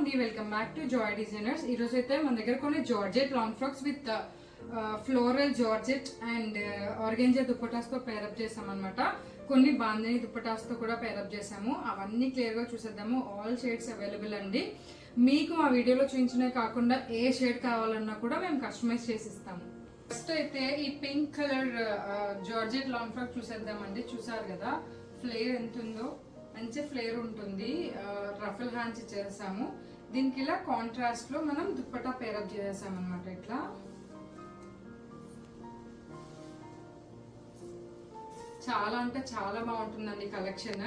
అండి welcome back to Joy designers ఈరోజు అయితే మన దగ్గర uh, uh, uh, కొన్ని georgette long frocks with floral georgette and organza దుప్పటాస్తో pair up చేసామన్నమాట కొన్ని బాందని దుప్పటాస్తో కూడా పేరప్ చేసాము. అవన్నీ క్లియర్గా చూసేద్దాము. ఆల్ షేడ్స్ అవైలబుల్ అండి. మీకు ఆ వీడియోలో చూపించినవి కాకుండా ఏ షేడ్ కావాలన్నా కూడా మేము కస్టమైజ్ చేసి ఇస్తాము. ఫస్ట్ అయితే ఈ pink colour georgette long frock చూసేద్దామండి చూసారు కదా? ఫ్లేర్ ఎంత ఉందో మంచి ఫ్లేర్ ఉంటుంది. రఫల్ హ్యాండ్స్ చేసాము దీనికి ఇలా కాంట్రాస్ట్లో మనం దుప్పటా పేరప్ చేసేసాం అనమాట ఇట్లా. చాలా అంటే చాలా బాగుంటుందండి కలెక్షన్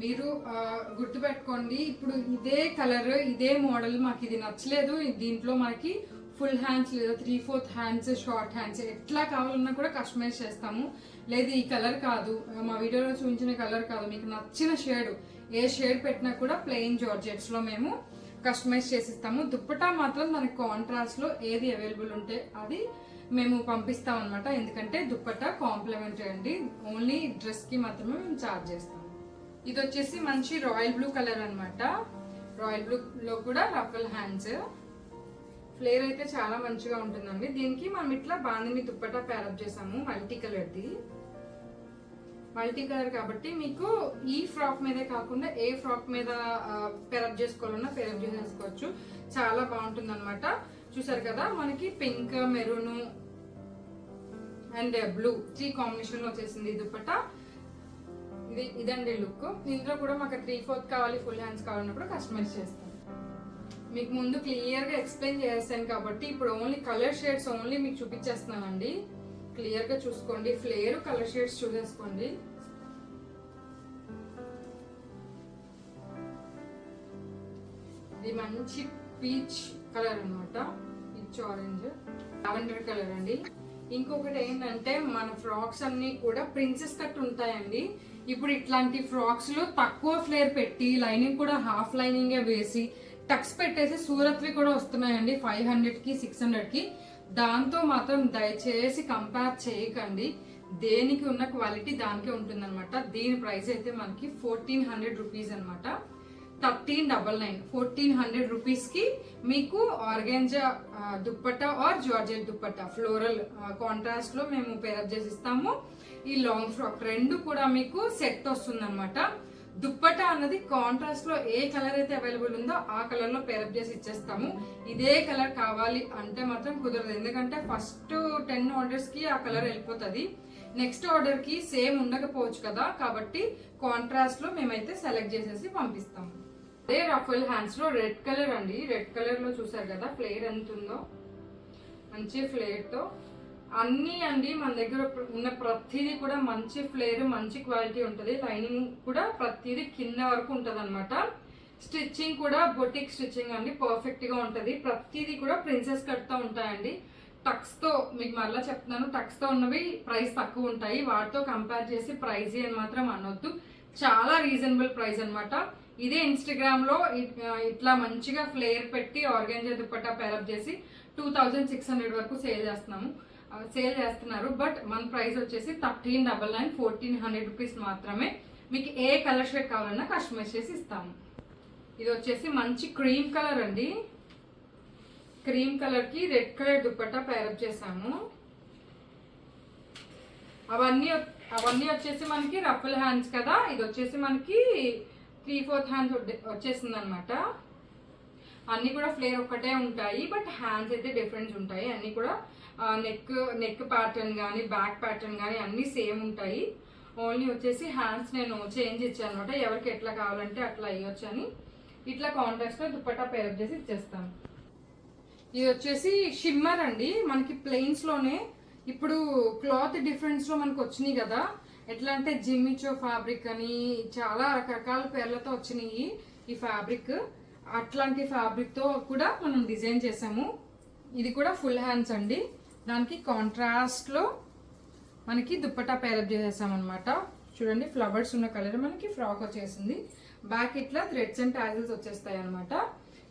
మీరు గుర్తు గుర్తుపెట్టుకోండి ఇప్పుడు ఇదే కలర్ ఇదే మోడల్ మాకు ఇది నచ్చలేదు. దీంట్లో మనకి ఫుల్ హ్యాండ్స్ లేదా three fourth hands short hands ఎట్లా కావాలన్నా కూడా కస్టమైజ్ చేస్తాము. లేదు ఈ కలర్ కాదు. మా వీడియోలో చూపించిన కలర్ కాదు. మీకు నచ్చిన షేడ్ ఏ షేడ్ పెట్టినా కూడా ప్లెయిన్ జార్జెట్స్లో మేము కస్టమైజ్ చేసిస్తాము. దుప్పటా మాత్రం మనకి కాంట్రాస్ట్లో ఏది అవైలబుల్ ఉంటే అది మేము పంపిస్తాం అనమాట ఎందుకంటే దుప్పటా కాంప్లిమెంటరీ అండి. ఓన్లీ డ్రెస్కి మాత్రమే మేము చార్జ్ చేస్తాం. ఇది వచ్చేసి మంచి రాయల్ బ్లూ కలర్ అనమాట రాయల్ బ్లూ లో కూడా రఫల్ హ్యాండ్స్ ఫ్లేర్ అయితే చాలా మంచిగా ఉంటుందండి. దీనికి మనం ఇట్లా బాందిని దుప్పటా ప్యారప్ చేసాము మల్టీ కలర్ది మల్టీ కలర్ కాబట్టి మీకు ఈ ఫ్రాక్ మీదే కాకుండా ఏ ఫ్రాక్ మీద పెరప్ చేసుకోవాలన్నా పెరప్ చేసేసుకోవచ్చు. చాలా బాగుంటుంది అనమాట చూసారు కదా మనకి pink maroon and blue three కాంబినేషన్లో వచ్చేసింది దుప్పట ఇది ఇదండి లుక్. ఇందులో కూడా మాకు త్రీ ఫోర్త్ కావాలి ఫుల్ హ్యాండ్స్ కావాలన్నప్పుడు కస్టమైజ్ చేస్తాం మీకు ముందు క్లియర్గా ఎక్స్ప్లెయిన్ చేస్తాను కాబట్టి ఇప్పుడు ఓన్లీ కలర్ షేడ్స్ ఓన్లీ మీకు చూపించేస్తున్నానండి. క్లియర్గా చూసుకోండి. ఫ్లేర్ కలర్ షేడ్స్ చూసేసుకోండి. ఇది మంచి పీచ్ కలర్ అనమాట పీచ్ ఆరెంజ్. లావెండర్ కలర్ అండి. ఇంకొకటి ఏంటంటే మన ఫ్రాక్స్ అన్ని కూడా ప్రిన్సెస్ కట్ ఉంటాయండి. ఇప్పుడు ఇట్లాంటి ఫ్రాక్స్లో తక్కువ ఫ్లేర్ పెట్టి లైనింగ్ కూడా హాఫ్ లైనింగ్ వేసి టక్స్ పెట్టేసి సూరత్వి కూడా వస్తున్నాయండి. ఫైవ్ హండ్రెడ్కి సిక్స్ హండ్రెడ్కి. దాంతో మాత్రం దయచేసి కంపేర్ చేయకండి. దేనికి ఉన్న క్వాలిటీ దానికే ఉంటుందన్నమాట. దీని ప్రైస్ అయితే మనకి ఫోర్టీన్ హండ్రెడ్ రూపీస్ అనమాట thirteen double nine fourteen hundred రూపీస్కి మీకు organza dupatta or georgette dupatta floral కాంట్రాస్ట్లో మేము పేరప్ చేసి ఇస్తాము ఈ లాంగ్ ఫ్రాక్ రెండు కూడా మీకు సెట్ వస్తుంది అనమాట అన్నది కాంట్రాస్ట్లో ఏ కలర్ అయితే అవైలబుల్ ఉందో ఆ కలర్లో పేరప్ చేసి ఇచ్చేస్తాము. ఇదే కలర్ కావాలి అంటే మాత్రం కుదరదు. ఎందుకంటే ఫస్ట్ టెన్ ఆర్డర్స్కి ఆ కలర్ వెళ్ళిపోతుంది. నెక్స్ట్ ఆర్డర్కి సేమ్ ఉండకపోవచ్చు కదా. కాబట్టి కాంట్రాస్ట్లో మేమైతే సెలెక్ట్ చేసేసి పంపిస్తాము. అదే రఫల్ హ్యాండ్స్లో రెడ్ కలర్ అండి. రెడ్ కలర్లో చూసారు కదా ఫ్లేర్ ఎంత ఉందో. మంచి ఫ్లేర్తో. అన్ని అండి మన దగ్గర ఉన్న ప్రతిదీ కూడా మంచి ఫ్లేర్ మంచి క్వాలిటీ ఉంటుంది. లైనింగ్ కూడా ప్రతిదీ కింద వరకు ఉంటుంది అనమాట స్టిచ్చింగ్ కూడా బొటిక్ స్టిచ్చింగ్ అండి. పర్ఫెక్ట్గా ప్రతిదీ కూడా ప్రిన్సెస్ కట్తో ఉంటాయండి. టక్స్తో మీకు మళ్ళీ చెప్తున్నాను టక్స్తో ఉన్నవి ప్రైస్ తక్కువ ఉంటాయి. వాటితో కంపేర్ చేసి ప్రైజ్ అని మాత్రం అనొద్దు. చాలా రీజనబుల్ ప్రైస్ అన్నమాట. ఇదే ఇన్స్టాగ్రామ్లో ఇట్లా మంచిగా ఫ్లేర్ పెట్టి ఆర్గాన్జా దుప్పట్టా పేరప్ చేసి టూ థౌజండ్ సిక్స్ హండ్రెడ్ వరకు సేల్ చేస్తున్నాము. సేల్ చేస్తున్నారు. బట్ మన ప్రైస్ వచ్చేసి thirteen double nine fourteen hundred rupees మాత్రమే. మీకు ఏ కలర్ షేడ్ కావాలన్నా కస్టమైజ్ చేసి ఇస్తాము. ఇది వచ్చేసి మంచి క్రీమ్ కలర్ అండి. క్రీమ్ కలర్కి red colour dupatta pair up చేసాము అవన్నీ అవన్నీ వచ్చేసి మనకి రఫల్ హ్యాండ్స్ కదా. ఇది వచ్చేసి మనకి త్రీ ఫోర్త్ హ్యాండ్స్ వచ్చేసింది అనమాట అన్ని కూడా ఫ్లేర్ ఒక్కటే ఉంటాయి బట్ హ్యాండ్స్ అయితే డిఫరెన్స్ ఉంటాయి. అన్ని కూడా నెక్ నెక్ ప్యాటర్న్ కానీ బ్యాక్ ప్యాటర్న్ కానీ అన్ని సేమ్ ఉంటాయి. ఓన్లీ వచ్చేసి హ్యాండ్స్ నేను చేంజ్ ఇచ్చాను అనమాట ఎవరికి ఎట్లా కావాలంటే అట్లా అయ్యొచ్చు అని. ఇట్లా కాంట్రాక్ట్స్లో దుప్పట్టా పేరప్ చేసి ఇచ్చేస్తాను. ఇది వచ్చేసి షిమ్మర్ అండి. మనకి ప్లెయిన్స్లోనే ఇప్పుడు క్లాత్ డిఫరెన్స్లో మనకు వచ్చినాయి కదా. ఎట్లా అంటే జిమ్మిచో ఫ్యాబ్రిక్ అని చాలా రకరకాల పేర్లతో వచ్చినాయి ఈ ఫ్యాబ్రిక్ అట్లాంటి ఫ్యాబ్రిక్తో కూడా మనం డిజైన్ చేసాము. ఇది కూడా ఫుల్ హ్యాండ్స్ అండి. దానికి కాంట్రాస్ట్లో మనకి దుప్పటా పేరప్ చేసేసామన్నమాట. చూడండి ఫ్లవర్స్ ఉన్న కలర్ మనకి ఫ్రాక్ వచ్చేసింది. బ్యాక్ ఇట్లా థ్రెడ్స్ అండ్ ట్యాజిల్స్ వచ్చేస్తాయి అనమాట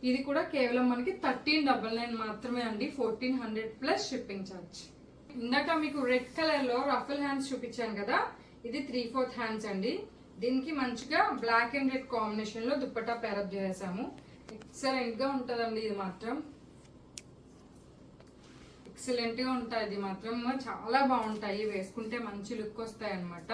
ఇది కూడా కేవలం మనకి థర్టీన్ డబల్ నైన్ మాత్రమే అండి. Fourteen hundred plus shipping charge ఇందాక మీకు రెడ్ కలర్లో రఫల్ హ్యాండ్స్ చూపించాను కదా. ఇది త్రీ ఫోర్త్ హ్యాండ్స్ అండి. దీనికి మంచిగా బ్లాక్ అండ్ రెడ్ కాంబినేషన్లో దుప్పటా పేరప్ చేసాము ఎక్సలెంట్గా ఇది మాత్రం. ఎక్సలెంట్గా ఉంటాయి ఇది మాత్రం. చాలా బాగుంటాయి. వేసుకుంటే మంచి లుక్ వస్తాయి అన్నమాట.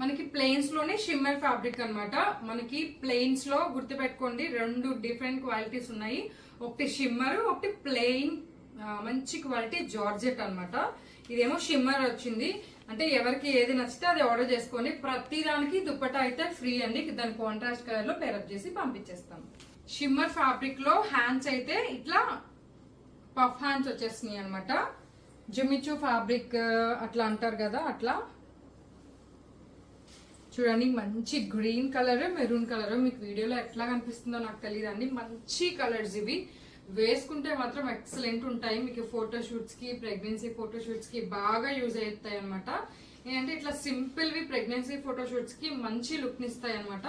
మనకి ప్లెయిన్స్లోనే షిమ్మర్ ఫ్యాబ్రిక్ అన్నమాట. మనకి ప్లెయిన్స్లో గుర్తుపెట్టుకోండి రెండు డిఫరెంట్ క్వాలిటీస్ ఉన్నాయి. ఒకటి షిమ్మర్ ఒకటి ప్లెయిన్ మంచి క్వాలిటీ జార్జెట్ అనమాట ఇదేమో షిమ్మర్ వచ్చింది. అంటే ఎవరికి ఏది నచ్చితే అది ఆర్డర్ చేసుకోండి. ప్రతి దానికి దుప్పట అయితే ఫ్రీ అండి. దాని కాంట్రాస్ట్ కలర్లో పేరప్ చేసి పంపించేస్తాం. షిమ్మర్ ఫ్యాబ్రిక్లో హ్యాండ్స్ అయితే ఇట్లా పఫ్ హ్యాండ్స్ వచ్చేసినాయి అనమాట జుమిచు ఫ్యాబ్రిక్ అట్లా అంటారు కదా అట్లా. చూడండి మంచి గ్రీన్ కలర్ మెరూన్ కలర్ మీకు వీడియోలో ఎట్లా కనిపిస్తుందో నాకు తెలియదండి మంచి కలర్స్ ఇవి. వేసుకుంటే మాత్రం ఎక్సలెంట్ ఉంటాయి. మీకు ఫోటోషూట్స్కి కి ప్రెగ్నెన్సీ ఫోటోషూట్స్కి కి బాగా యూజ్ అవుతాయి అనమాట ఏంటంటే ఇట్లా సింపుల్ వి ప్రెగ్నెన్సీ ఫోటోషూట్స్కి కి మంచి లుక్ నిస్తాయి అనమాట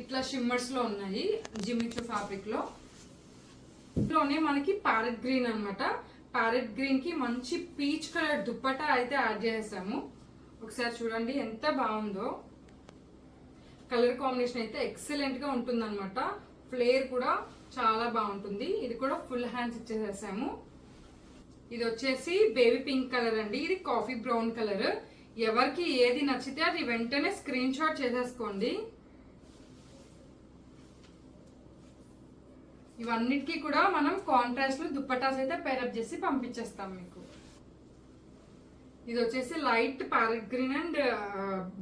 ఇట్లా షిమ్మర్స్లో ఉన్నాయి జిమిచు ఫ్యాబ్రిక్లో. ఇంట్లోనే మనకి ప్యారెట్ గ్రీన్ అన్నమాట. ప్యారెట్ గ్రీన్కి మంచి పీచ్ కలర్ దుప్పటా అయితే యాడ్ చేసాము ఒకసారి చూడండి ఎంత బాగుందో. కలర్ కాంబినేషన్ అయితే ఎక్సలెంట్గా ఉంటుంది అనమాట ఫ్లేర్ కూడా చాలా బాగుంటుంది. ఇది కూడా ఫుల్ హ్యాండ్స్ ఇచ్చేసేసాము. ఇది వచ్చేసి బేబీ పింక్ కలర్ అండి. ఇది కాఫీ బ్రౌన్ కలర్ ఎవరికి ఏది నచ్చితే అది వెంటనే స్క్రీన్ షాట్ చేసేసుకోండి. ఇవన్నిటికీ కూడా మనం కాంట్రాస్ట్లో దుప్పటాస్ అయితే పేరప్ చేసి పంపించేస్తాం మీకు. ఇది వచ్చేసి light parrot green and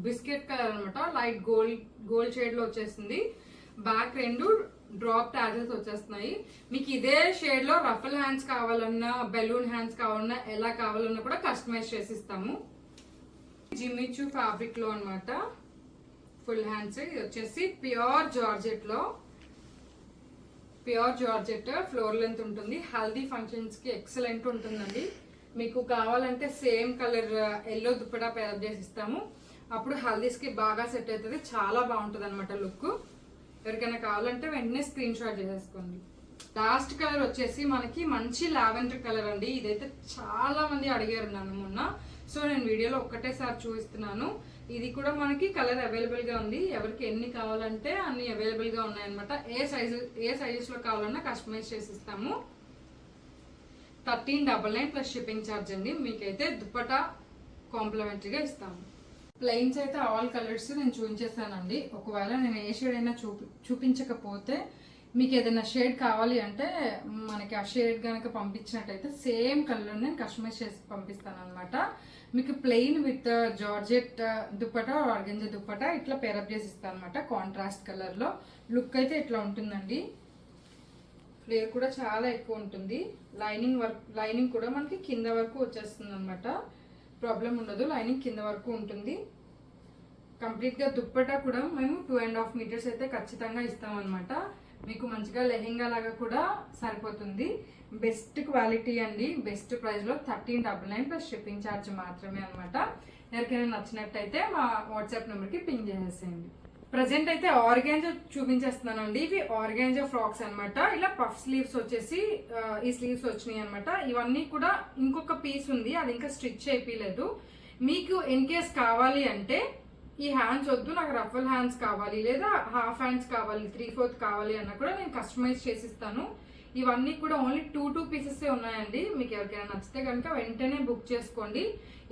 biscuit colour అనమాట లైట్ గోల్డ్ గోల్డ్ షేడ్లో వచ్చేసింది. బ్యాక్ రెండు డ్రాప్ టాజెస్ వచ్చేస్తున్నాయి. మీకు ఇదే షేడ్లో రఫల్ హ్యాండ్స్ కావాలన్నా బెలూన్ హ్యాండ్స్ కావాలన్నా ఎలా కావాలన్నా కూడా కస్టమైజ్ చేసి ఇస్తాము జిమిచు ఫ్యాబ్రిక్లో అనమాట ఫుల్ హ్యాండ్స్ ఇది వచ్చేసి ప్యూర్ జార్జెట్లో. ప్యూర్ జార్జెట్ ఫ్లోర్ లెంత్ ఉంటుంది. హల్దీ ఫంక్షన్స్కి ఎక్సలెంట్ ఉంటుందండి. మీకు కావాలంటే same colour yellow dupatta pair up చేసి ఇస్తాము. అప్పుడు హల్దీస్కి బాగా సెట్ అవుతుంది. చాలా బాగుంటుంది అనమాట లుక్. ఎవరికైనా కావాలంటే వెంటనే స్క్రీన్ షాట్ చేసేసుకోండి. లాస్ట్ కలర్ వచ్చేసి మనకి మంచి లావెండర్ కలర్ అండి. ఇదైతే చాలా మంది అడిగారు నన్ను మొన్న. సో నేను వీడియోలో ఒక్కటేసారి చూపిస్తున్నాను. ఇది కూడా మనకి కలర్ అవైలబుల్గా ఉంది. ఎవరికి ఎన్ని కావాలంటే అన్ని అవైలబుల్గా ఉన్నాయన్నమాట. ఏ సైజు ఏ సైజెస్లో కావాలన్నా కస్టమైజ్ చేసి ఇస్తాము thirteen double nine plus shipping charge అండి. మీకైతే దుప్పటా కాంప్లిమెంటరీగా ఇస్తాము. ప్లెయిన్స్ అయితే ఆల్ కలర్స్ నేను చూపించేస్తానండి ఒకవేళ నేను ఏ షేడ్ అయినా చూపి చూపించకపోతే మీకు ఏదైనా షేడ్ కావాలి అంటే మనకి ఆ షేడ్ కనుక పంపించినట్టయితే సేమ్ కలర్ నేను కస్టమైజ్ చేసి పంపిస్తాను అనమాట మీకు plain with georgette dupatta organza dupatta ఇట్లా పేరప్ చేసి ఇస్తాను అనమాట కాంట్రాస్ట్ కలర్లో లుక్ అయితే ఇట్లా ఉంటుందండి. ఫ్లేర్ కూడా చాలా ఎక్కువ ఉంటుంది. లైనింగ్ వర్క్ లైనింగ్ కూడా మనకి కింద వరకు వచ్చేస్తుంది అనమాట ప్రాబ్లం ఉండదు లైనింగ్ కింద వరకు ఉంటుంది. కంప్లీట్గా దుప్పటా కూడా మేము టూ అండ్ హాఫ్ మీటర్స్ అయితే ఖచ్చితంగా ఇస్తాం అనమాట మీకు మంచిగా లెహెంగా లాగా కూడా సరిపోతుంది. బెస్ట్ క్వాలిటీ అండి బెస్ట్ ప్రైస్లో thirteen double nine plus shipping charge మాత్రమే అనమాట ఎవరికైనా నచ్చినట్టయితే మా వాట్సాప్ నెంబర్కి పింగ్ చేసేసేయండి ప్రజెంట్ అయితే ఆర్గాంజా చూపించేస్తున్నానండి. ఇవి ఆర్గాంజా ఫ్రాక్స్ అనమాట ఇలా పఫ్ స్లీవ్స్ వచ్చేసి ఈ స్లీవ్స్ వచ్చినాయి అనమాట ఇవన్నీ కూడా ఇంకొక పీస్ ఉంది అది ఇంకా స్టిచ్ చేయలేదు మీకు ఇన్ కేస్ కావాలి అంటే ఈ హ్యాండ్స్ వద్దు నాకు రఫల్ హ్యాండ్స్ కావాలి లేదా హాఫ్ హ్యాండ్స్ కావాలి త్రీ ఫోర్త్ కావాలి అన్న కూడా నేను కస్టమైజ్ చేసి ఇస్తాను ఇవన్నీ కూడా ఓన్లీ టూ టూ పీసెస్ ఉన్నాయండి. మీకు ఎవరికైనా నచ్చితే కనుక వెంటనే బుక్ చేసుకోండి.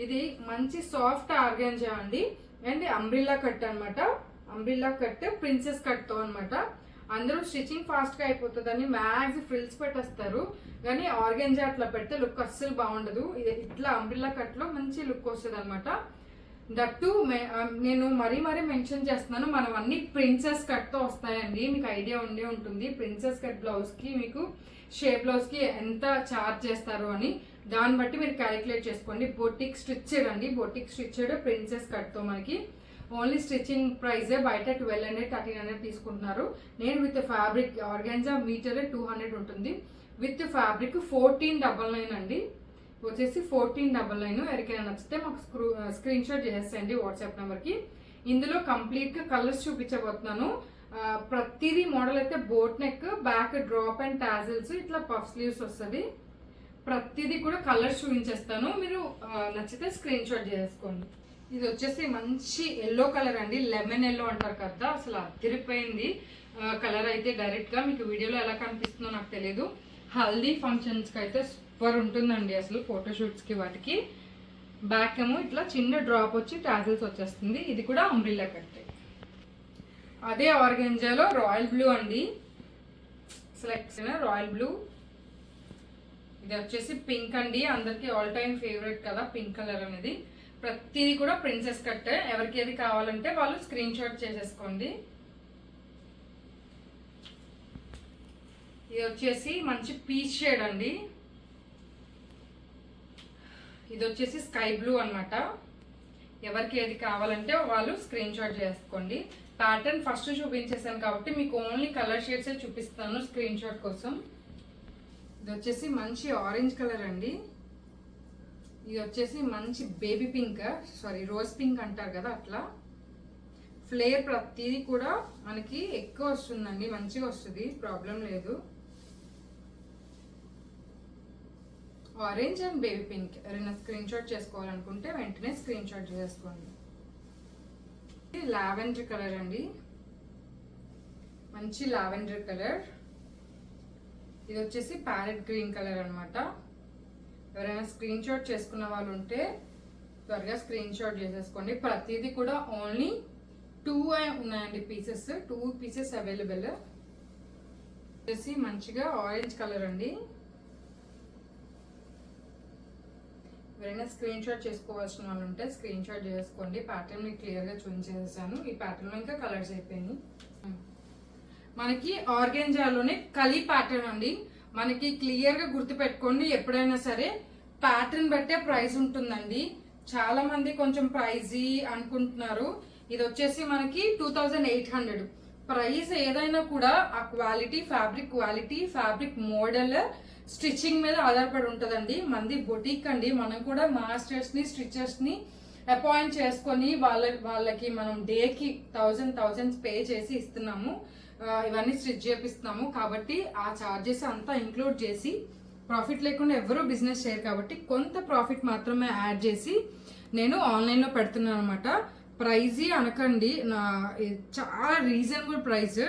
ఇది మంచి సాఫ్ట్ ఆర్గాంజా అండి. అండ్ అంబ్రిల్లా కట్ అన్నమాట. అంబ్రిల్లా కట్ ప్రిన్సెస్ కట్తో అనమాట అందరూ స్టిచ్చింగ్ ఫాస్ట్గా అయిపోతుందని మ్యాక్స్ ఫ్రిల్స్ పెట్టేస్తారు. కానీ ఆర్గెంజా అట్లా పెడితే లుక్ అస్సలు బాగుండదు. ఇట్లా అంబ్రిల్లా కట్లో మంచి లుక్ వస్తుంది అనమాట దట్టు మే- నేను మరీ మరీ మెన్షన్ చేస్తున్నాను. మనం అన్ని ప్రిన్సెస్ కట్తో వస్తాయండి. మీకు ఐడియా ఉండే ఉంటుంది. ప్రిన్సెస్ కట్ బ్లౌజ్కి మీకు షేప్ బ్లౌజ్కి ఎంత ఛార్జ్ చేస్తారు అని. దాన్ని బట్టి మీరు క్యాలిక్యులేట్ చేసుకోండి. బొటిక్ స్టిచ్డ్ అండి బొటిక్ స్టిచ్డ్ ప్రిన్సెస్ కట్తో మనకి ఓన్లీ స్టిచ్చింగ్ ప్రైజే బయట ట్వెల్వ్ హండ్రెడ్ థర్టీన్ హండ్రెడ్ తీసుకుంటున్నారు. నేను with fabric organza metre two hundred ఉంటుంది. With fabric fourteen double nine అండి. వచ్చేసి ఫోర్టీన్ డబల్ నైన్. ఎవరికైనా నచ్చితే మాకు స్క్రూ స్క్రీన్ షాట్ చేసేయండి వాట్సాప్ నెంబర్కి. ఇందులో కంప్లీట్గా కలర్స్ చూపించబోతున్నాను. ప్రతిదీ మోడల్ అయితే boat neck back drop and tassels ఇట్లా పఫ్ స్లీవ్స్ వస్తుంది. ప్రతిదీ కూడా కలర్స్ చూపించేస్తాను. మీరు నచ్చితే స్క్రీన్ షాట్ చేసుకోండి ఇది వచ్చేసి మంచి ఎల్లో కలర్ అండి. లెమన్ ఎల్లో అంటారు కదా అసలు అదిరిపోయింది. కలర్ అయితే డైరెక్ట్గా మీకు వీడియోలో ఎలా కనిపిస్తుందో నాకు తెలియదు హల్దీ ఫంక్షన్స్కి అయితే సూపర్ ఉంటుందండి అసలు ఫోటోషూట్స్కి వాటికి. బ్యాక్ ఏమో ఇట్లా చిన్న డ్రాప్ వచ్చి టాజిల్స్ వచ్చేస్తుంది. ఇది కూడా అంబ్రిల్లా కట్టే. అదే ఆర్గెంజాలో రాయల్ బ్లూ అండి. సెలెక్ట్ రాయల్ బ్లూ ఇది వచ్చేసి పింక్ అండి. అందరికి ఆల్ టైమ్ ఫేవరెట్ కదా పింక్ కలర్ అనేది. ప్రతిదీ కూడా ప్రిన్సెస్ కట్. ఎవరికి ఏది కావాలంటే వాళ్ళు స్క్రీన్ షాట్ చేసేసుకోండి. ఇది వచ్చేసి మంచి పీచ్ షేడ్ అండి. ఇది వచ్చేసి స్కై బ్లూ అన్నమాట. ఎవరికి ఏది కావాలంటే వాళ్ళు స్క్రీన్ షాట్ చేసుకోండి ప్యాటర్న్ ఫస్ట్ చూపించేసాను కాబట్టి మీకు ఓన్లీ కలర్ షేడ్సే చూపిస్తాను స్క్రీన్ షాట్ కోసం. ఇది వచ్చేసి మంచి ఆరెంజ్ కలర్ అండి. ఇది వచ్చేసి మంచి baby pink sorry rose pink అంటారు కదా అట్లా. ఫ్లేర్ ప్రతిదీ కూడా మనకి ఎక్కువ వస్తుందండి మంచిగా వస్తుంది ప్రాబ్లం లేదు. ఆరెంజ్ అండ్ బేబీ పింక్ ఎవరైనా స్క్రీన్ షాట్ చేసుకోవాలనుకుంటే వెంటనే స్క్రీన్ షాట్ చేసుకోండి ఇది లావెండర్ కలర్ అండి. మంచి లావెండర్ కలర్ ఇది వచ్చేసి ప్యారెట్ గ్రీన్ కలర్ అనమాట ఎవరైనా స్క్రీన్ షాట్ చేసుకున్న వాళ్ళు ఉంటే త్వరగా స్క్రీన్ షాట్ చేసేసుకోండి. ప్రతిదీ కూడా ఓన్లీ టూ ఉన్నాయండి పీసెస్ టూ పీసెస్ అవైలబుల్ వచ్చేసి మంచిగా ఆరెంజ్ కలర్ అండి. ఎవరైనా స్క్రీన్ షాట్ చేసుకోవాల్సిన వాళ్ళు ఉంటే స్క్రీన్ షాట్ చేసుకోండి. ప్యాటర్న్ మీకు క్లియర్గా చూపించేసాను ఈ ప్యాటర్న్లో ఇంకా కలర్స్ అయిపోయినాయి. మనకి ఆర్గెంజాలోనే కలీ ప్యాటర్న్ అండి. మనకి క్లియర్గా గుర్తుపెట్టుకోండి ఎప్పుడైనా సరే ప్యాటర్న్ బట్టే ప్రైస్ ఉంటుందండి. చాలా మంది కొంచెం ప్రైజీ అనుకుంటున్నారు. ఇది వచ్చేసి మనకి two thousand eight hundred price ఏదైనా కూడా ఆ quality fabric quality fabric model stitching మీద ఆధారపడి ఉంటుందండి. మంది బొటీక్ అండి. మనం కూడా మాస్టర్స్ని ని అపాయింట్ చేసుకొని వాళ్ళ వాళ్ళకి మనం డేకి థౌజండ్ థౌజండ్స్ పే చేసి ఇస్తున్నాము. ఇవన్నీ స్టిచ్ చేపిస్తున్నాము కాబట్టి ఆ చార్జెస్ అంతా ఇంక్లూడ్ చేసి ప్రాఫిట్ లేకుండా ఎవరో బిజినెస్ చేయరు కాబట్టి కొంత ప్రాఫిట్ మాత్రమే యాడ్ చేసి నేను ఆన్లైన్లో పెడుతున్నాను అనమాట ప్రైజీ అనకండి నా చాలా రీజనబుల్ ప్రైస్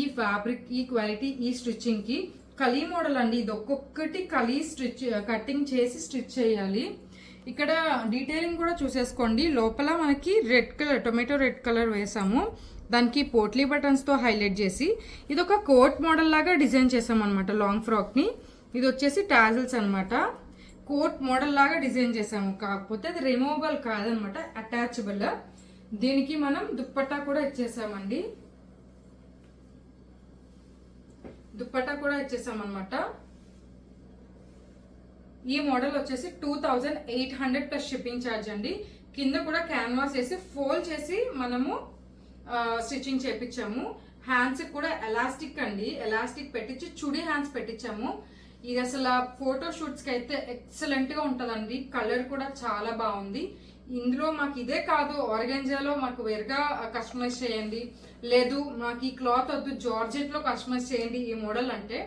ఈ ఫ్యాబ్రిక్ ఈ క్వాలిటీ ఈ స్టిచ్చింగ్కి కలీ మోడల్ అండి ఇది ఒక్కొక్కటి కలీ స్టిచ్ కటింగ్ చేసి స్టిచ్ చేయాలి. ఇక్కడ డీటెయిలింగ్ కూడా చూసేసుకోండి లోపల మనకి red colour tomato red colour వేసాము. దానికి పోట్లీ బటన్స్తో హైలైట్ చేసి ఇది ఒక కోట్ మోడల్ లాగా డిజైన్ చేసామన్నమాట లాంగ్ ఫ్రాక్ని ఇది వచ్చేసి టాజిల్స్ అన్నమాట. కోట్ మోడల్ లాగా డిజైన్ చేసాము. కాకపోతే అది రిమూవబుల్ కాదనమాట అటాచబుల్ దీనికి మనం దుప్పట్టా కూడా ఇచ్చేసామండి. దుప్పట్టా కూడా ఇచ్చేసామన్నమాట. ఈ మోడల్ వచ్చేసి two thousand eight hundred plus shipping charge అండి. కింద కూడా క్యాన్వాస్ వేసి ఫోల్డ్ చేసి మనము స్టిచ్చింగ్ చేపించాము హ్యాండ్స్ కూడా ఎలాస్టిక్ అండి. ఎలాస్టిక్ పెట్టించి చుడి హ్యాండ్స్ పెట్టించాము ఇది అసలు ఫోటో షూట్స్కి అయితే ఎక్సలెంట్గా కలర్ కూడా చాలా బాగుంది. ఇందులో మాకు ఇదే కాదు ఆర్గెంజాలో మాకు వేరుగా కస్టమైజ్ చేయండి. లేదు మాకు ఈ క్లాత్ వద్దు జార్జెట్లో కస్టమైజ్ చేయండి ఈ మోడల్ అంటే.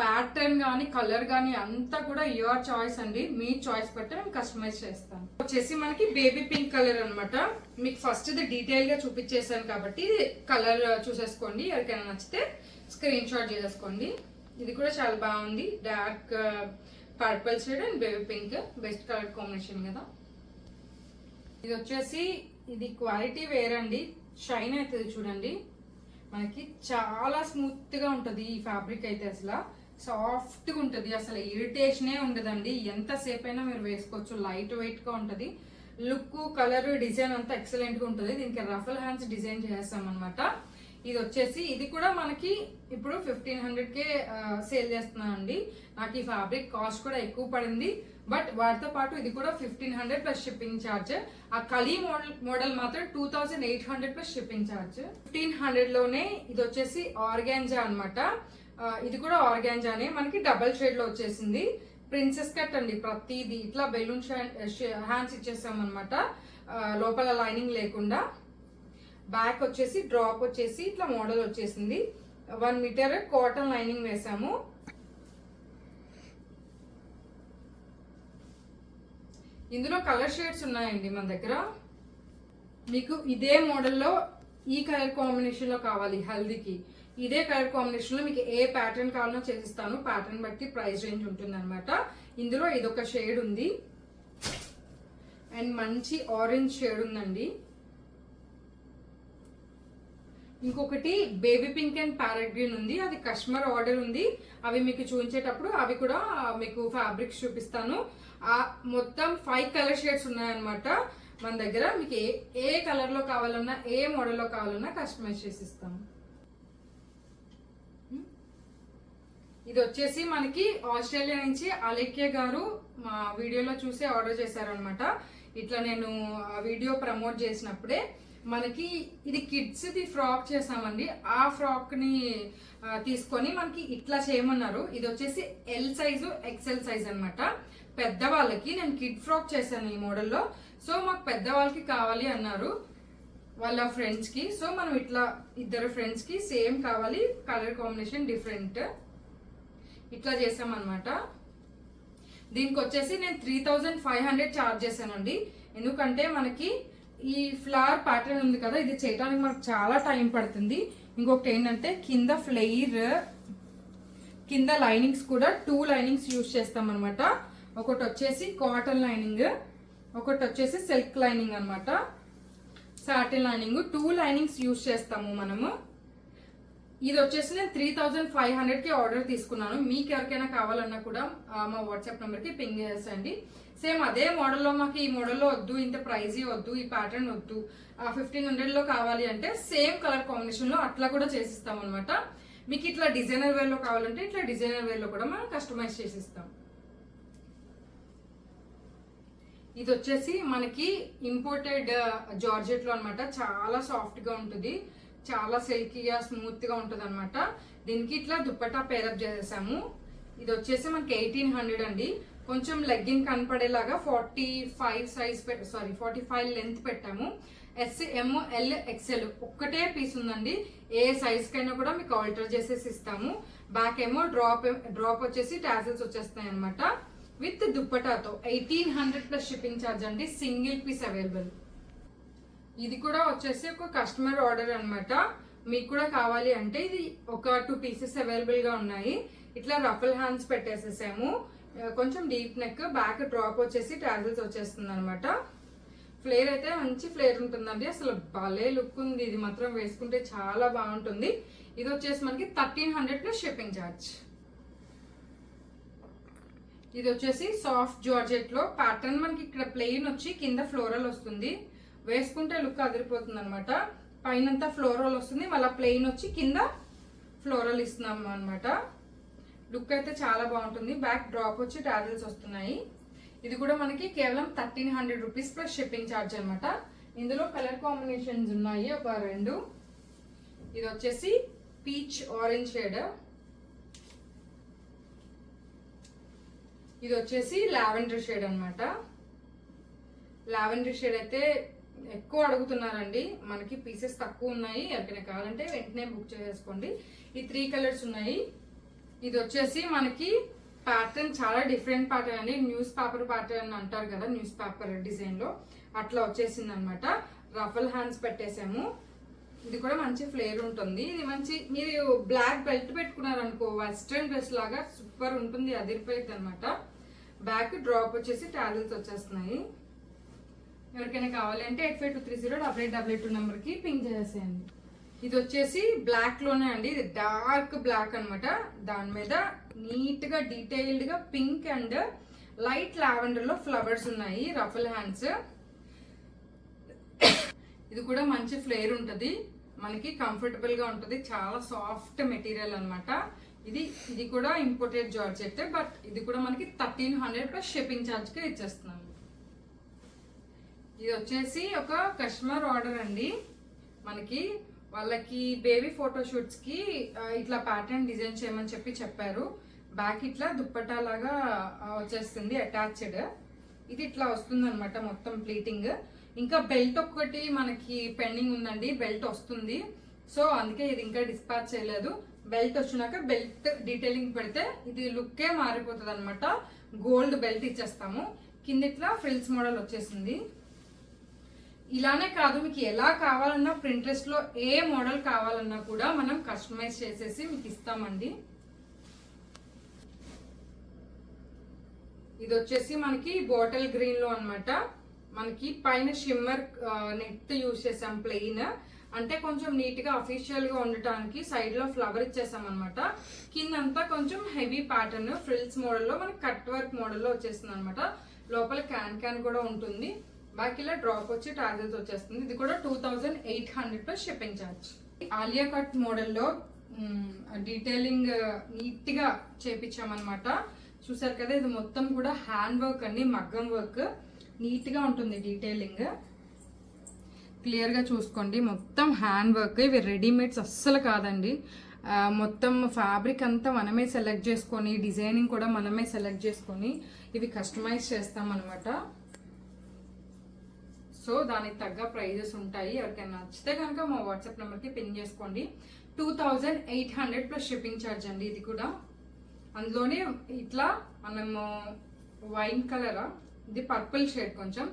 ప్యాటర్న్ కానీ కలర్ కానీ అంతా కూడా యువర్ చాయిస్ అండి. మీ చాయిస్ బట్టి మేము కస్టమైజ్ చేస్తాం వచ్చేసి మనకి బేబీ పింక్ కలర్ అనమాట మీకు ఫస్ట్ ఇది డీటెయిల్గా చూపించేసాను కాబట్టి కలర్ చూసేసుకోండి. ఎవరికైనా నచ్చితే స్క్రీన్ షాట్ చేసేసుకోండి. ఇది కూడా చాలా బాగుంది. Dark purple shade and baby pink best colour combination కదా. ఇది వచ్చేసి ఇది క్వాలిటీ వేరండి షైన్ అవుతుంది చూడండి. మనకి చాలా స్మూత్గా ఉంటది ఈ ఫ్యాబ్రిక్ అయితే అసలు. సాఫ్ట్గా ఉంటుంది. అసలు ఇరిటేషనే ఉండదండి. ఎంతసేపు అయినా మీరు వేసుకోవచ్చు. లైట్ వెయిట్గా ఉంటుంది. లుక్ కలర్ డిజైన్ అంతా ఎక్సలెంట్గా ఉంటుంది. దీనికి రఫల్ హ్యాండ్స్ డిజైన్ చేస్తాం అనమాట ఇది వచ్చేసి ఇది కూడా మనకి ఇప్పుడు ఫిఫ్టీన్ హండ్రెడ్కే సేల్ సేల్ చేస్తున్నానండి నాకు ఈ ఫ్యాబ్రిక్ కాస్ట్ కూడా ఎక్కువ పడింది. బట్ వాటితో పాటు ఇది కూడా fifteen hundred plus shipping charge ఆ కలీ మోడల్ మోడల్ మాత్రం two thousand eight hundred plus shipping charge fifteen హండ్రెడ్లోనే ఇది వచ్చేసి ఆర్గాన్జా అనమాట ఇది కూడా ఆర్గాన్జానే మనకి డబల్ షేడ్లో వచ్చేసింది. ప్రిన్సెస్ కట్ అండి ప్రతిది. ఇట్లా బెలూన్ హ్యాండ్స్ ఇచ్చేసాం అనమాట లోపల లైనింగ్ లేకుండా. బ్యాక్ వచ్చేసి డ్రాప్ వచ్చేసి ఇట్లా మోడల్ వచ్చేసింది. వన్ మీటర్ కాటన్ లైనింగ్ వేసాము. ఇందులో కలర్ షేడ్స్ ఉన్నాయండి మన దగ్గర. మీకు ఇదే మోడల్లో ఈ కలర్ కాంబినేషన్లో కావాలి హల్దీకి. ఇదే కలర్ కాంబినేషన్లో మీకు ఏ ప్యాటర్న్ కావాలో చేసిస్తాను. ప్యాటర్న్ బట్టి ప్రైస్ రేంజ్ ఉంటుంది అనమాట ఇందులో ఇదొక షేడ్ ఉంది. అండ్ మంచి ఆరెంజ్ షేడ్ ఉందండి. ఇంకొకటి baby pink and parrot green ఉంది. అది కస్టమర్ ఆర్డర్ ఉంది. అవి మీకు చూపించేటప్పుడు అవి కూడా మీకు ఫ్యాబ్రిక్స్ చూపిస్తాను. ఆ మొత్తం ఫైవ్ కలర్ షేడ్స్ ఉన్నాయన్నమాట. మన దగ్గర మీకు ఏ ఏ కలర్లో కావాలన్నా ఏ మోడల్లో కావాలన్నా కస్టమైజ్ చేసి ఇస్తాము ఇది వచ్చేసి మనకి ఆస్ట్రేలియా నుంచి అలేఖ్య గారు మా వీడియోలో చూసి ఆర్డర్ చేశారనమాట ఇట్లా నేను ఆ వీడియో ప్రమోట్ చేసినప్పుడే మనకి ఇది కిడ్స్ది ఫ్రాక్ చేసామండి ఆ ఫ్రాక్ని తీసుకొని మనకి ఇట్లా చేయమన్నారు. ఇది వచ్చేసి ఎల్ సైజు ఎక్సెల్ సైజ్ అనమాట పెద్దవాళ్ళకి నేను కిడ్ ఫ్రాక్ చేశాను ఈ మోడల్లో. సో మాకు పెద్దవాళ్ళకి కావాలి అన్నారు వాళ్ళ ఫ్రెండ్స్కి సో మనం ఇట్లా ఇద్దరు ఫ్రెండ్స్కి సేమ్ కావాలి. కలర్ కాంబినేషన్ డిఫరెంట్ ఇట్లా చేసాం అనమాట దీనికి వచ్చేసి నేను three thousand five hundred charge చేశానండి. ఎందుకంటే మనకి ఈ ఫ్లవర్ ప్యాటర్న్ ఉంది కదా ఇది చేయడానికి మనకు చాలా టైం పడుతుంది. ఇంకొకటి ఏంటంటే కింద ఫ్లెయిర్ కింద లైనింగ్స్ కూడా టూ లైనింగ్స్ యూజ్ చేస్తామన్నమాట. ఒకటి వచ్చేసి కాటన్ లైనింగ్ ఒకటి వచ్చేసి సిల్క్ లైనింగ్ అనమాట satin lining two linings use చేస్తాము మనము. ఇది వచ్చేసి నేను త్రీ థౌజండ్ ఫైవ్ హండ్రెడ్కి ఆర్డర్ తీసుకున్నాను. మీకు ఎవరికైనా కావాలన్నా కూడా మా వాట్సాప్ నెంబర్కి పింగ్ చేసేయండి. సేమ్ అదే మోడల్లో మాకు ఈ మోడల్లో వద్దు ఇంత ప్రైజ్ వద్దు ఈ ప్యాటర్న్ వద్దు ఫిఫ్టీన్ హండ్రెడ్లో కావాలి అంటే సేమ్ కలర్ కాంబినేషన్లో అట్లా కూడా చేసిస్తాం అనమాట మీకు ఇట్లా డిజైనర్ వేర్లో కావాలంటే ఇట్లా డిజైనర్ వేర్లో కూడా మనం కస్టమైజ్ చేసిస్తాం. ఇది వచ్చేసి మనకి ఇంపోర్టెడ్ జార్జెట్లో అనమాట చాలా సాఫ్ట్గా ఉంటుంది. చాలా సిల్కీగా స్మూత్గా ఉంటుంది అనమాట దీనికి ఇట్లా దుప్పటా పేరప్ చేసేసాము. ఇది వచ్చేసి మనకి ఎయిటీన్ హండ్రెడ్ అండి. కొంచెం legging కనపడేలాగా forty five size sorry forty five length పెట్టాము ఎస్ ఎమ్ ఎల్ ఎక్స్ఎల్ ఒక్కటే పీస్ ఉందండి. ఏ సైజ్ కైనా కూడా మీకు ఆల్టర్ చేసేసి ఇస్తాము. బ్యాక్ ఏమో డ్రాప్ డ్రాప్ వచ్చేసి టాజిల్స్ వచ్చేస్తాయి అనమాట with దుప్పటాతో eighteen hundred plus shipping charge అండి. సింగిల్ పీస్ అవైలబుల్ ఇది కూడా వచ్చేసి ఒక కస్టమర్ ఆర్డర్ అనమాట మీకు కూడా కావాలి అంటే ఇది ఒక టూ పీసెస్ అవైలబుల్గా ఉన్నాయి. ఇట్లా రఫల్ హ్యాండ్స్ పెట్టేసేసాము. కొంచెం డీప్ నెక్ బ్యాక్ డ్రాప్ వచ్చేసి టాజిల్స్ వచ్చేస్తుంది అనమాట ఫ్లేర్ అయితే మంచి ఫ్లేర్ ఉంటుందండి. అసలు భలే లుక్ ఉంది. ఇది మాత్రం వేసుకుంటే చాలా బాగుంటుంది. ఇది వచ్చేసి మనకి thirteen hundred plus shipping charge ఇది వచ్చేసి సాఫ్ట్ జార్జెట్లో ప్యాటర్న్ మనకి ఇక్కడ ప్లెయిన్ వచ్చి కింద ఫ్లోరల్ వస్తుంది. వేసుకుంటే లుక్ అదిరిపోతుంది అనమాట పైనంతా ఫ్లోరల్ వస్తుంది. మళ్ళీ ప్లెయిన్ వచ్చి కింద ఫ్లోరల్ ఇస్తున్నాం అనమాట లుక్ అయితే చాలా బాగుంటుంది. బ్యాక్ డ్రాప్ వచ్చి టాజిల్స్ వస్తున్నాయి. ఇది కూడా మనకి కేవలం thirteen hundred rupees plus shipping charge అనమాట ఇందులో కలర్ కాంబినేషన్స్ ఉన్నాయి. ఒక రెండు. ఇది వచ్చేసి పీచ్ ఆరెంజ్ షేడ్ ఇది వచ్చేసి లావెండర్ షేడ్ అనమాట లావెండర్ షేడ్ అయితే ఎక్కువ అడుగుతున్నారండి. మనకి పీసెస్ తక్కువ ఉన్నాయి. ఎవరికైనా కావాలంటే వెంటనే బుక్ చేసేసుకోండి. ఈ త్రీ కలర్స్ ఉన్నాయి. ఇది వచ్చేసి మనకి ప్యాటర్న్ చాలా డిఫరెంట్ ప్యాటర్న్ అండి. న్యూస్ పేపర్ ప్యాటర్న్ అంటారు కదా న్యూస్ పేపర్ డిజైన్లో అట్లా వచ్చేసింది అనమాట రఫల్ హ్యాండ్స్ పెట్టేసాము ఇది కూడా మంచి ఫ్లేర్ ఉంటుంది. ఇది మంచి మీరు బ్లాక్ బెల్ట్ పెట్టుకున్నారు అనుకో వెస్ట్రన్ డ్రెస్ లాగా సూపర్ ఉంటుంది అదిరిపోయింది అనమాట బ్యాక్ డ్రాప్ వచ్చేసి టాజిల్స్ వచ్చేస్తున్నాయి. ఎవరికైనా కావాలంటే eight five two three zero double eight double eight two నెంబర్కి పింక్ చేసేయండి. ఇది వచ్చేసి బ్లాక్లోనే అండి. ఇది డార్క్ బ్లాక్ అనమాట దాని మీద నీట్గా డీటెయిల్డ్గా పింక్ అండ్ లైట్ లావెండర్లో ఫ్లవర్స్ ఉన్నాయి. Ruffle hands. ఇది కూడా మంచి ఫ్లేర్ ఉంటుంది. మనకి కంఫర్టబుల్గా ఉంటుంది. చాలా సాఫ్ట్ మెటీరియల్ అనమాట ఇది ఇది కూడా ఇంపోర్టెడ్ జార్జెట్ బట్ ఇది కూడా మనకి thirteen hundred plus shipping charge ఇచ్చేస్తున్నాము ఇది వచ్చేసి ఒక కస్టమర్ ఆర్డర్ అండి. మనకి వాళ్ళకి బేబీ ఫోటోషూట్స్కి ఇట్లా ప్యాటర్న్ డిజైన్ చేయమని చెప్పి చెప్పారు. బ్యాక్ ఇట్లా దుప్పట్టా లాగా వచ్చేస్తుంది అటాచ్డ్ ఇది ఇట్లా వస్తుంది అనమాట మొత్తం ప్లీటింగ్ ఇంకా బెల్ట్ ఒక్కటి మనకి పెండింగ్ ఉందండి. బెల్ట్ వస్తుంది. సో అందుకే ఇది ఇంకా డిస్పాచ్ చేయలేదు. బెల్ట్ వచ్చినాక బెల్ట్ డీటెయిలింగ్ పెడితే ఇది లుక్కే మారిపోతుంది అనమాట గోల్డ్ బెల్ట్ ఇచ్చేస్తాము. కింద ఇట్లా ఫ్రిల్స్ మోడల్ వచ్చేసింది. ఇలానే కాదు మీకు ఎలా కావాలన్నా ప్రింట్రెస్ట్లో ఏ మోడల్ కావాలన్నా కూడా మనం కస్టమైజ్ చేసేసి మీకు ఇస్తామండి. ఇది వచ్చేసి మనకి బాటిల్ గ్రీన్లో అనమాట మనకి పైన షిమ్మర్ నెట్ యూజ్ చేసాం ప్లెయిన్. అంటే కొంచెం నీట్గా అఫీషియల్గా ఉండటానికి సైడ్లో ఫ్లవర్ ఇచ్చేసాం అనమాట కిందంతా కొంచెం హెవీ ప్యాటర్న్ ఫ్రిల్స్ మోడల్లో మనకి కట్ వర్క్ మోడల్లో వచ్చేస్తుంది అనమాట లోపల క్యాన్ క్యాన్ కూడా ఉంటుంది. బాకి ఇలా డ్రాప్ వచ్చి టార్గెట్ వచ్చేస్తుంది. ఇది కూడా two thousand eight hundred plus shipping charge Alia cut మోడల్లో డీటెయిలింగ్ నీట్గా చేపించామన్నమాట. చూసారు కదా ఇది మొత్తం కూడా హ్యాండ్ వర్క్ అండి మగ్గం వర్క్ నీట్గా ఉంటుంది డీటెయిలింగ్ క్లియర్గా చూసుకోండి మొత్తం హ్యాండ్ వర్క్ ఇవి రెడీమేడ్స్ అస్సలు కాదండి. మొత్తం ఫ్యాబ్రిక్ అంతా మనమే సెలెక్ట్ చేసుకొని డిజైనింగ్ కూడా మనమే సెలెక్ట్ చేసుకొని ఇవి కస్టమైజ్ చేస్తామన్నమాట. సో దానికి తగ్గ ప్రైజెస్ ఉంటాయి. ఎవరికైనా నచ్చితే కనుక మా వాట్సాప్ నెంబర్కి పిన్ చేసుకోండి. Two thousand eight hundred plus shipping charge అండి ఇది కూడా. అందులోనే ఇట్లా మనము వైన్ కలరా ఇది పర్పుల్ షేడ్ కొంచెం.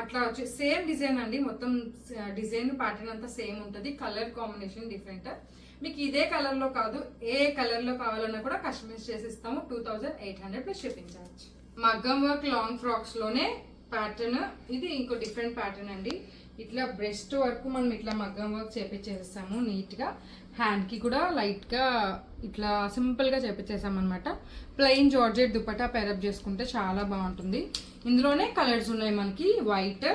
అట్లా వచ్చి సేమ్ డిజైన్ అండి. మొత్తం డిజైన్ ప్యాటర్న్ అంతా సేమ్ ఉంటుంది. Colour combination different. మీకు ఇదే కలర్లో కాదు ఏ కలర్లో కావాలన్నా కూడా కస్టమైజ్ చేసి ఇస్తాము. Two thousand eight hundred plus shipping charge. మగ్గం వర్క్ లాంగ్ ఫ్రాక్స్లోనే ప్యాటర్న్ ఇది ఇంకో డిఫరెంట్ ప్యాటర్న్ అండి. ఇట్లా బ్రెస్ట్ వరకు మనం ఇట్లా మగ్గం వర్క్ చేపించేస్తాము నీట్గా కూడా లైట్గా ఇట్లా సింపుల్గా చేపించేసాం అనమాట ప్లెయిన్ జార్జెట్ దుపట్టా పేరప్ చేసుకుంటే చాలా బాగుంటుంది. ఇందులోనే కలర్స్ ఉన్నాయి మనకి వైట్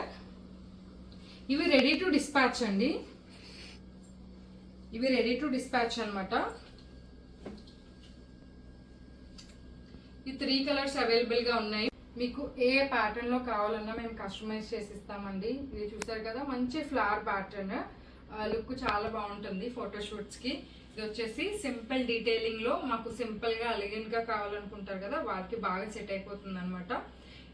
ఇవి రెడీ టు డిస్పాచ్ అండి. ఇవి రెడీ టు డిస్పాచ్ అనమాట ఈ త్రీ కలర్స్ అవైలబుల్గా ఉన్నాయి. మీకు ఏ ప్యాటర్న్లో కావాలన్నా మేము కస్టమైజ్ చేసి ఇస్తామండి ఇది చూసారు కదా మంచి ఫ్లవర్ ప్యాటర్న్ లుక్ చాలా బాగుంటుంది ఫోటోషూట్స్కి. ఇది వచ్చేసి సింపుల్ డీటెయిలింగ్లో మాకు సింపుల్గా ఎలిగెంట్గా కావాలనుకుంటారు కదా వారికి బాగా సెట్ అయిపోతుంది అనమాట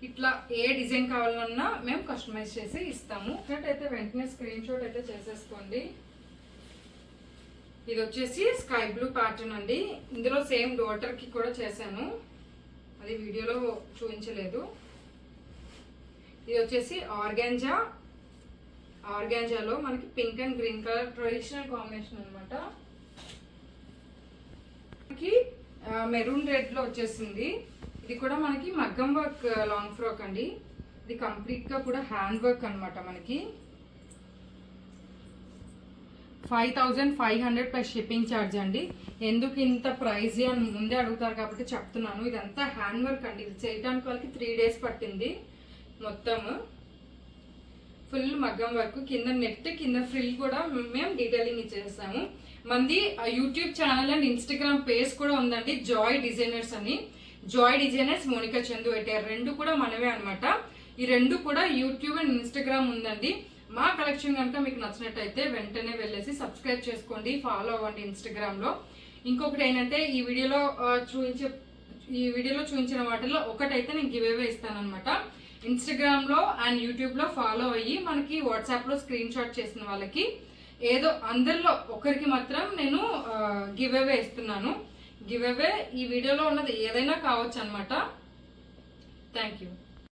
ఇట్లా ఏ డిజైన్ కావాలన్నా మేము కస్టమైజ్ చేసి ఇస్తాము. అయితే వెంటనే స్క్రీన్ షాట్ అయితే చేసేసుకోండి. ఇది వచ్చేసి స్కై బ్లూ ప్యాటర్న్ అండి. ఇందులో సేమ్ డోటర్కి కూడా చేశాను. అది వీడియోలో చూపించలేదు. ఇది వచ్చేసి ఆర్గాంజా. ఆర్గాంజాలో మనకి pink and green colour traditional combination అనమాట మనకి మెరూన్ రెడ్లో వచ్చేసింది. ఇది కూడా మనకి మగ్గం వర్క్ లాంగ్ ఫ్రాక్ అండి. ఇది కంప్లీట్గా కూడా హ్యాండ్ వర్క్ అనమాట మనకి. Five thousand five hundred plus shipping charge అండి. ఎందుకు ఇంత ప్రైజ్ అని ముందే అడుగుతారు కాబట్టి చెప్తున్నాను. ఇదంతా హ్యాండ్ వర్క్ అండి. ఇది చేయడానికి వాళ్ళకి త్రీ డేస్ పట్టింది మొత్తము. ఫుల్ మగ్గం వర్క్. కింద నెట్ కింద ఫ్రిల్ కూడా మేము డీటెయిలింగ్ ఇచ్చేస్తాము మంది YouTube channel and Instagram page కూడా ఉందండి. జాయ్ డిజైనర్స్ అని. జాయ్ డిజైనర్స్ మోనికా చందు పెట్టారు. రెండు కూడా మనమే అనమాట ఈ రెండు కూడా యూట్యూబ్ అండ్ ఇన్స్టాగ్రామ్ ఉందండి. మా కలెక్షన్ కనుక మీకు నచ్చినట్టయితే వెంటనే వెళ్ళేసి సబ్స్క్రైబ్ చేసుకోండి ఫాలో అవ్వండి ఇన్స్టాగ్రామ్లో. ఇంకొకటి ఏంటంటే ఈ వీడియోలో చూపించే ఈ వీడియోలో చూపించిన వాటిలో ఒకటైతే నేను గివ్ అవే ఇస్తాను అనమాట అండ్ యూట్యూబ్లో ఫాలో అయ్యి మనకి వాట్సాప్లో స్క్రీన్ షాట్ చేసిన వాళ్ళకి ఏదో అందరిలో ఒకరికి మాత్రం నేను గివ్ అవే ఇస్తున్నాను. గివ్ అవే ఈ వీడియోలో ఉన్నది ఏదైనా కావచ్చు అనమాట థ్యాంక్ యూ.